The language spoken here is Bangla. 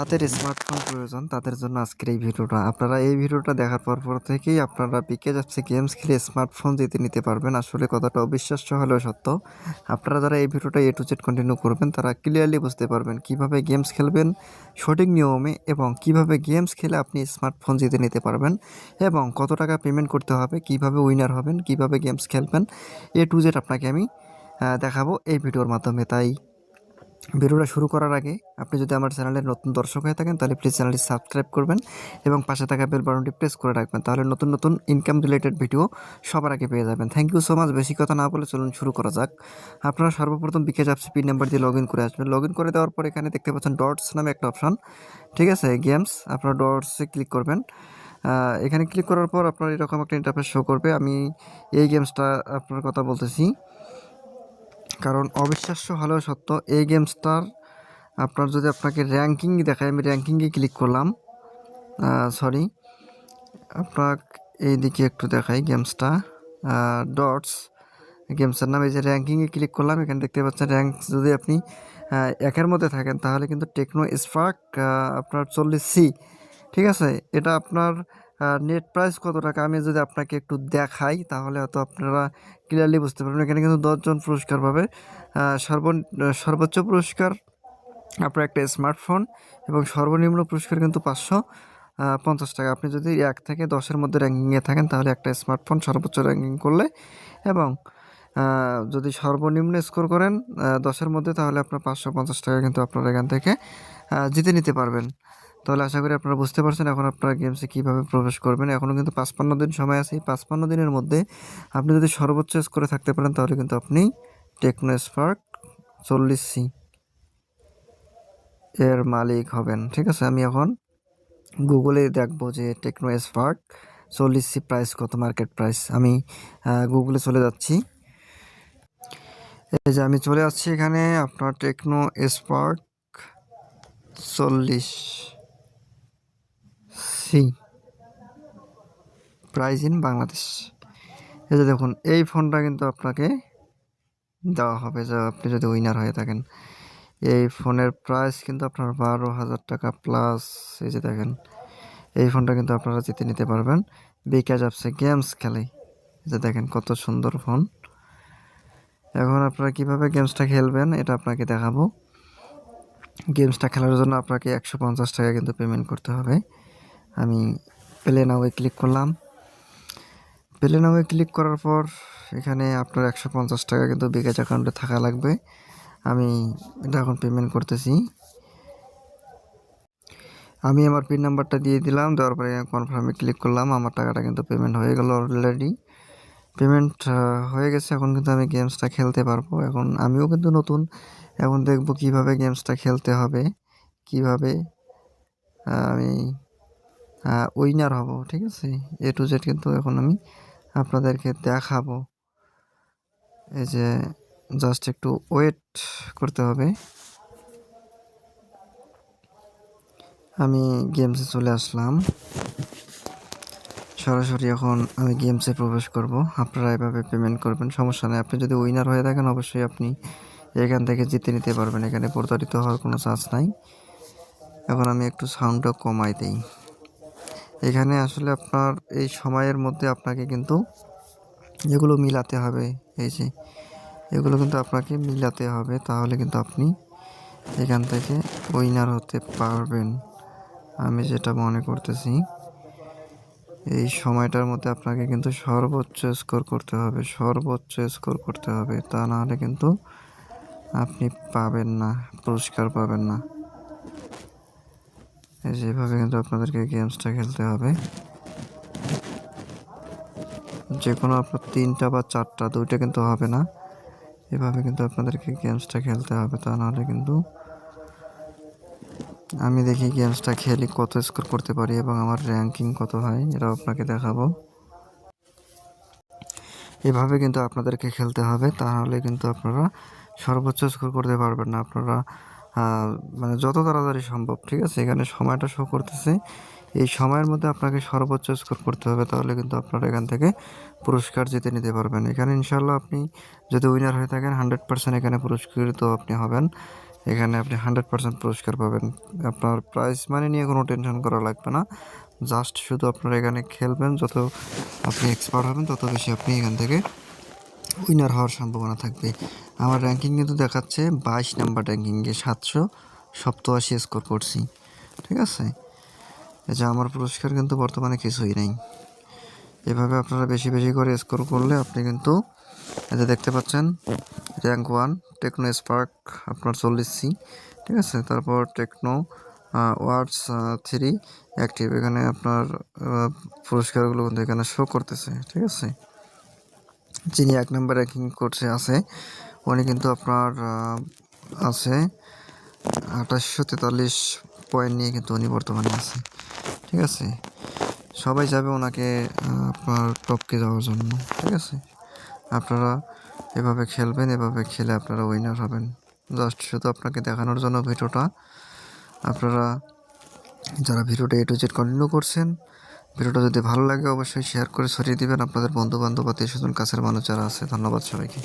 যাদের স্মার্টফোন প্রয়োজন, তাদের জন্য আজকের এই ভিডিওটা। আপনারা এই ভিডিওটা দেখার পর পর থেকেই আপনারা পিকে যাচ্ছে গেমস খেলে স্মার্টফোন জিতে নিতে পারবেন। আসলে কথাটা অবিশ্বাস্য হলেও সত্য। আপনারা যারা এই ভিডিওটা এ টু জেড কন্টিনিউ করবেন, তারা ক্লিয়ারলি বুঝতে পারবেন কীভাবে গেমস খেলবেন, সঠিক নিয়মে এবং কীভাবে গেমস খেলে আপনি স্মার্টফোন জিতে নিতে পারবেন এবং কত টাকা পেমেন্ট করতে হবে, কীভাবে উইনার হবেন, কীভাবে গেমস খেলবেন। এ টু জেড আপনাকে আমি দেখাবো এই ভিডিওর মাধ্যমে। তাই ভিডিওটা শুরু করার আগে আপনি যদি আমার চ্যানেলের নতুন দর্শক হয়ে থাকেন, তাহলে প্লিজ চ্যানেলটি সাবস্ক্রাইব করবেন এবং পাশে থাকা বেল বাটনটি প্রেস করে রাখবেন। তাহলে নতুন নতুন ইনকাম রিলেটেড ভিডিও সবার আগে পেয়ে যাবেন। থ্যাংক ইউ সো মাচ বেশি কথা না বলে চলুন শুরু করা যাক। আপনারা সর্বপ্রথম বিকেজ অ্যাপসি পিন নাম্বার দিয়ে লগ ইন করে আসবেন। লগ ইন করে দেওয়ার পর এখানে দেখতে পাচ্ছেন ডটস নামে একটা অপশন ঠিক আছে গেমস আপনারা ডটসে ক্লিক করবেন। এখানে ক্লিক করার পর আপনার এরকম একটা ইন্টারফেস শো করবে। আমি এই গেমসটা আপনার কথা বলতেছি। কারণ অবিশ্বাস্য হলেও সত্য, এই গেমসটার আপনার যদি আপনাকে র্যাঙ্কিং দেখায়, আমি র্যাঙ্কিংয়ে ক্লিক করলাম সরি আপনার এইদিকে একটু দেখাই গেমসটা ডটস গেমসের নাম এই যে র্যাঙ্কিংয়ে ক্লিক করলাম, এখানে দেখতে পাচ্ছেন র্যাঙ্ক যদি আপনি একের মধ্যে থাকেন, তাহলে কিন্তু টেকনো স্পার্ক আপনার চল্লিশ সি ঠিক আছে? এটা আপনার নেট প্রাইস কত টাকা? আমি যদি আপনাকে একটু দেখাই, তাহলে হয়তো আপনারা ক্লিয়ারলি বুঝতে পারবেন। এখানে কিন্তু দশজন পুরস্কার পাবে। সর্ব সর্বোচ্চ পুরস্কার আপনার একটা স্মার্টফোন এবং সর্বনিম্ন পুরস্কার কিন্তু পাঁচশো পঞ্চাশ টাকা। আপনি যদি এক থেকে দশের মধ্যে র্যাঙ্কিংয়ে থাকেন, তাহলে একটা স্মার্টফোন সর্বোচ্চ র্যাঙ্কিং করলে এবং যদি সর্বনিম্ন স্কোর করেন দশের মধ্যে, তাহলে আপনার পাঁচশো পঞ্চাশ টাকা কিন্তু আপনারা এখান থেকে জিতে নিতে পারবেন। তাহলে আশা করি আপনারা বুঝতে পারছেন এখন আপনারা গেমসে কীভাবে প্রবেশ করবেন। এখনও কিন্তু পাঁচপান্ন দিন সময় আছে। এই পাঁচপান্ন দিনের মধ্যে আপনি যদি সর্বোচ্চ স্কোরে থাকতে পারেন, তাহলে কিন্তু আপনি টেকনো স্পার্ক চল্লিশ সি এর মালিক হবেন। ঠিক আছে? আমি এখন গুগলে দেখব যে টেকনো স্পার্ক চল্লিশ সি প্রাইস কত মার্কেট প্রাইস আমি গুগলে চলে যাচ্ছি। এই যে আমি চলে আসছি এখানে। আপনার টেকনো স্পার্ক চল্লিশ সি প্রাইজ ইন বাংলাদেশ এই যে দেখুন, এই ফোনটা কিন্তু আপনাকে দেওয়া হবে যে আপনি যদি উইনার হয়ে থাকেন। এই ফোনের প্রাইস কিন্তু আপনার বারো হাজার টাকা প্লাস এই যে দেখেন, এই ফোনটা কিন্তু আপনারা জিতে নিতে পারবেন। বিকাশ অ্যাপসে গেমস খেলে। যে দেখেন, কত সুন্দর ফোন এখন আপনারা কীভাবে গেমসটা খেলবেন, এটা আপনাকে দেখাবো। গেমসটা খেলার জন্য আপনাকে একশো পঞ্চাশ টাকা কিন্তু পেমেন্ট করতে হবে। আমি প্লে নাওয়ে ক্লিক করলাম। প্লে নাওয়ে ক্লিক করার পর এখানে আপনার একশো পঞ্চাশ টাকা কিন্তু বিকাশ অ্যাকাউন্টে থাকা লাগবে। আমি এটা এখন পেমেন্ট করতেছি। আমি আমার পিন নাম্বারটা দিয়ে দিলাম, দেওয়ার পরে কনফার্মে ক্লিক করলাম, আমার টাকাটা কিন্তু পেমেন্ট হয়ে গেল অলরেডি পেমেন্ট হয়ে গেছে, এখন কিন্তু আমি গেমসটা খেলতে পারব। এখন আমিও কিন্তু নতুন, এখন দেখব কীভাবে গেমসটা খেলতে হবে, কীভাবে আমি উইনার হব, ঠিক আছে? এ টু জেড কিন্তু এখন আমি আপনাদেরকে দেখাবো। এই যে জাস্ট একটু ওয়েট করতে হবে। আমি গেমসে চলে আসলাম। সরাসরি এখন আমি গেমসে প্রবেশ করব। আপনারা এভাবে পেমেন্ট করবেন, সমস্যা নেই। আপনি যদি উইনার হয়ে থাকেন, অবশ্যই আপনি এখান থেকে জিতে নিতে পারবেন। এখানে প্রতারিত হওয়ার কোনো চান্স নাই। এখন আমি একটু সাউন্ডটা কমাই দিই। এখানে আসলে আপনার এই সময়ের মধ্যে আপনাকে কিন্তু এগুলো মিলাতে হবে। এই যে, এগুলো কিন্তু আপনাকে মিলাতে হবে। তাহলে কিন্তু আপনি এখান থেকে উইনার হতে পারবেন। আমি যেটা মনে করতেছি, এই সময়টার মধ্যে আপনাকে কিন্তু সর্বোচ্চ স্কোর করতে হবে। সর্বোচ্চ স্কোর করতে হবে। তা নাহলে কিন্তু আপনি পাবেন না, পুরস্কার পাবেন না। যেভাবে কিন্তু আপনাদেরকে গেমসটা খেলতে হবে। যে কোনো আপনার তিনটা বা চারটা, দুইটা কিন্তু হবে না। এভাবে কিন্তু আপনাদেরকে গেমসটা খেলতে হবে, তা নাহলে কিন্তু আমি দেখি গেমসটা খেলি কত স্কোর করতে পারি এবং আমার র্যাঙ্কিং কত হয়, এটাও আপনাকে দেখাবো। এভাবে কিন্তু আপনাদেরকে খেলতে হবে তাহলে কিন্তু আপনারা সর্বোচ্চ স্কোর করতে পারবেন না। আপনারা মানে যত তাড়াতাড়ি সম্ভব, ঠিক আছে? এখানে সময়টা শো করতেছে। এই সময়ের মধ্যে আপনাকে সর্বোচ্চ স্কোর করতে হবে, তাহলে কিন্তু আপনারা এখান থেকে পুরস্কার জিতে নিতে পারবেন। এখানে ইনশাল্লাহ আপনি যদি উইনার হয়ে থাকেন হান্ড্রেড পার্সেন্ট এখানে পুরস্কৃত আপনি হবেন। এখানে আপনি হান্ড্রেড পার্সেন্ট পুরস্কার পাবেন। আপনার প্রাইস মানি নিয়ে কোনো টেনশন করা লাগবে না। জাস্ট শুধু আপনারা এখানে খেলবেন, যত আপনি এক্সপার্ট হবেন, তত বেশি আপনি এখান থেকে উইনার হওয়ার সম্ভাবনা থাকবে। আমার র্যাঙ্কিং কিন্তু দেখাচ্ছে বাইশ নাম্বার র্যাঙ্কিংয়ে সাতশো সপ্তআশি স্কোর করছি। ঠিক আছে? যে আমার পুরস্কার কিন্তু বর্তমানে কিছুই নেই। এভাবে আপনারা বেশি বেশি করে স্কোর করলে আপনি কিন্তু যে দেখতে পাচ্ছেন র্যাঙ্ক ওয়ান টেকনো স্পার্ক আপনার চল্লিশ সি ঠিক আছে? তারপর টেকনো ওয়ার্ডস থ্রি অ্যাক্টিভ এখানে আপনার পুরস্কারগুলো কিন্তু এখানে শো করতেছে, ঠিক আছে? যিনি এক নম্বর র্যাঙ্কিং করছে আছে, উনি কিন্তু আপনার আছে আঠাশশো তেতাল্লিশ পয়েন্ট নিয়ে কিন্তু উনি বর্তমানে আছে। ঠিক আছে? সবাই যাবে ওনাকে আপনার টপকে যাওয়ার জন্য। ঠিক আছে? আপনারা এভাবে খেলবেন, এভাবে খেলে আপনারা উইনার হবেন। জাস্ট শুধু আপনাকে দেখানোর জন্য ভিডিওটা। আপনারা যারা ভিডিওটা এ টু জেড কন্টিনিউ করছেন ভিডিওটা যদি ভালো লাগে, অবশ্যই শেয়ার করে ছড়িয়ে দিবেন। আপনাদের বন্ধু বান্ধব আত্মীয় স্বজন, কাছের মানুষ যারা আছে, ধন্যবাদ সবাইকে।